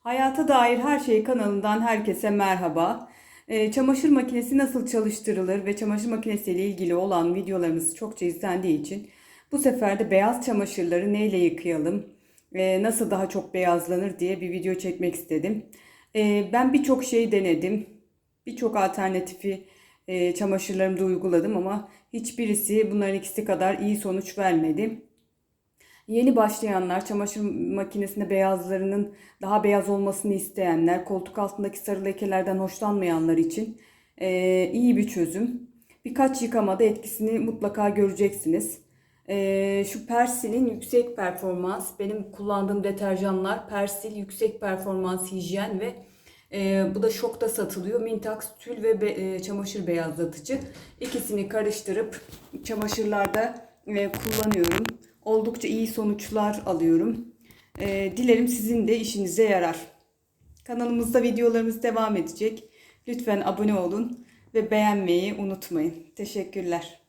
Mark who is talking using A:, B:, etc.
A: Hayata dair her şey kanalından herkese merhaba. Ee, çamaşır makinesi nasıl çalıştırılır ve çamaşır makinesi ile ilgili olan videolarımız çokça izlendiği için bu sefer de beyaz çamaşırları neyle yıkayalım, e, nasıl daha çok beyazlanır diye bir video çekmek istedim. Ee, ben birçok şey denedim, birçok alternatifi e, çamaşırlarımda uyguladım ama hiçbirisi bunların ikisi kadar iyi sonuç vermedi. Yeni başlayanlar, çamaşır makinesinde beyazlarının daha beyaz olmasını isteyenler, koltuk altındaki sarı lekelerden hoşlanmayanlar için eee, iyi bir çözüm. Birkaç yıkamada etkisini mutlaka göreceksiniz. Eee, şu Persil'in yüksek performans, benim kullandığım deterjanlar Persil yüksek performans hijyen ve eee, bu da şokta satılıyor. Mintax tül ve be- eee, çamaşır beyazlatıcı. İkisini karıştırıp çamaşırlarda eee, kullanıyorum. Oldukça iyi sonuçlar alıyorum. Eee, dilerim sizin de işinize yarar. Kanalımızda videolarımız devam edecek. Lütfen abone olun ve beğenmeyi unutmayın. Teşekkürler.